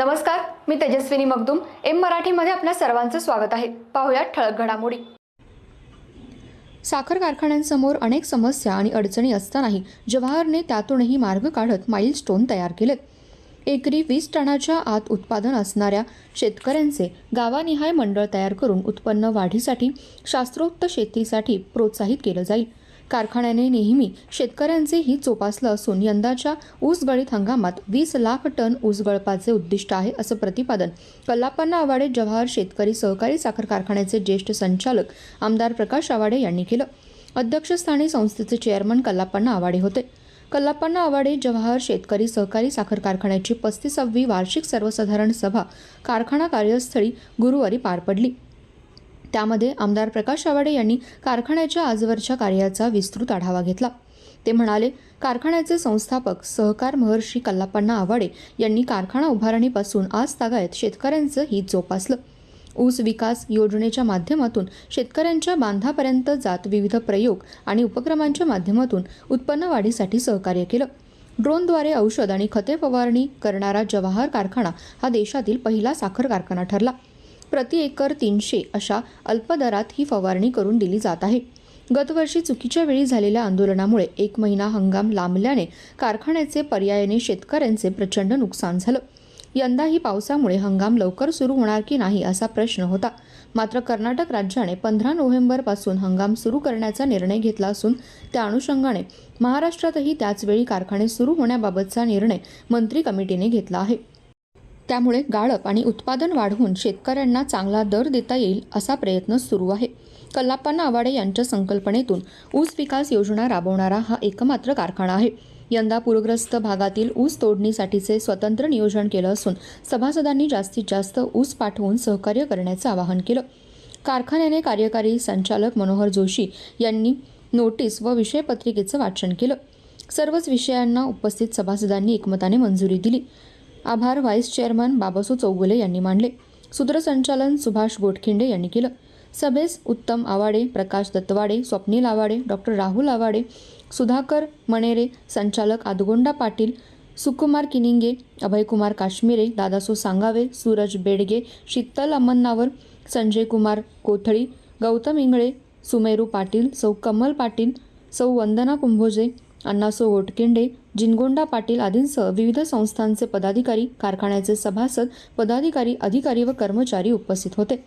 नमस्कार मी तेजस्विनी मगदुम. एम मराठीमध्ये आपल्या सर्वांचं स्वागत आहे. पाहुयात ठळक घडामोडी. साखर कारखान्यांसमोर अनेक समस्या आणि अडचणी असतानाही जवाहरने त्यातूनही मार्ग काढत माइलस्टोन तयार केलेत. एकरी वीस टनाच्या आत उत्पादन असणाऱ्या शेतकऱ्यांचे गावानिहाय मंडळ तयार करून उत्पन्न वाढीसाठी शास्त्रोक्त शेतीसाठी प्रोत्साहित केलं जाईल. कारखान्याने नेहमी शेतकऱ्यांचे हित जोपासलं असून यंदाच्या ऊसगळीत हंगामात वीस लाख टन ऊस गळपाचे उद्दिष्ट आहे असं प्रतिपादन कल्लापन्ना आवाडे जवाहर शेतकरी सहकारी साखर कारखान्याचे ज्येष्ठ संचालक आमदार प्रकाश आवाडे यांनी केलं. अध्यक्षस्थानी संस्थेचे चेअरमन कल्लापन्ना आवाडे होते. कल्लापन्ना आवाडे जवाहर शेतकरी सहकारी साखर कारखान्याची पस्तीसावी वार्षिक सर्वसाधारण सभा कारखाना कार्यस्थळी गुरुवारी पार पडली. त्यामध्ये आमदार प्रकाश आवाडे यांनी कारखान्याच्या आजवरच्या कार्याचा विस्तृत आढावा घेतला. ते म्हणाले कारखान्याचे संस्थापक सहकार महर्षी कल्लापण्णा आवाडे यांनी कारखाना उभारणीपासून आज तागायत शेतकऱ्यांचं हित जोपासलं. ऊस विकास योजनेच्या माध्यमातून शेतकऱ्यांच्या बांधापर्यंत जात विविध प्रयोग आणि उपक्रमांच्या माध्यमातून उत्पन्न वाढीसाठी सहकार्य केलं. ड्रोनद्वारे औषध आणि खते फवारणी करणारा जवाहर कारखाना हा देशातील पहिला साखर कारखाना ठरला. प्रति एकर तीनशे अशा अल्पदरात ही फवारणी करून दिली जात आहे. गतवर्षी चुकीच्या वेळी झालेल्या आंदोलनामुळे एक महिना हंगाम लांबल्याने कारखान्याचे पर्यायाने शेतकऱ्यांचे प्रचंड नुकसान झालं. यंदाही पावसामुळे हंगाम लवकर सुरू होणार की नाही असा प्रश्न होता. मात्र कर्नाटक राज्याने पंधरा नोव्हेंबरपासून हंगाम सुरू करण्याचा निर्णय घेतला असून त्या अनुषंगाने महाराष्ट्रातही त्याचवेळी कारखाने सुरू होण्याबाबतचा निर्णय मंत्री कमिटीने घेतला आहे. त्यामुळे गाळप आणि उत्पादन वाढवून शेतकऱ्यांना चांगला दर देता येईल असा प्रयत्न सुरू आहे. कल्लाप्पांना आवाडे यांच्या संकल्पनेतून ऊस विकास योजना राबवणारा हा एकमात्र कारखाना आहे. यंदा पूरग्रस्त भागातील ऊस तोडणीसाठीचे स्वतंत्र नियोजन केलं असून सभासदांनी जास्तीत जास्त ऊस पाठवून सहकार्य करण्याचं आवाहन केलं. कारखान्याने कार्यकारी संचालक मनोहर जोशी यांनी नोटीस व विषयपत्रिकेचं वाचन केलं. सर्वच विषयांना उपस्थित सभासदांनी एकमताने मंजुरी दिली. आभार व्हाईस चेअरमन बाबासू चौगुले यांनी मांडले. सूत्रसंचालन सुभाष गोटखिंडे यांनी केलं. सभेस उत्तम आवाडे प्रकाश दत्तवाडे स्वप्नील आवाडे डॉक्टर राहुल आवाडे सुधाकर मणेरे संचालक आदगोंडा पाटील सुकुमार किनिंगे अभयकुमार काश्मीरे दादासो सांगावे सूरज बेडगे शीतल अमन्नावर संजय कुमार कोथळी गौतम इंगळे सुमेरू पाटील सौ कमल पाटील सौ वंदना कुंभोजे अण्णासो गोटकिंडे जिनगोंडा पाटील आदींसह विविध संस्थांचे पदाधिकारी कारखान्याचे सभासद पदाधिकारी अधिकारी व कर्मचारी उपस्थित होते.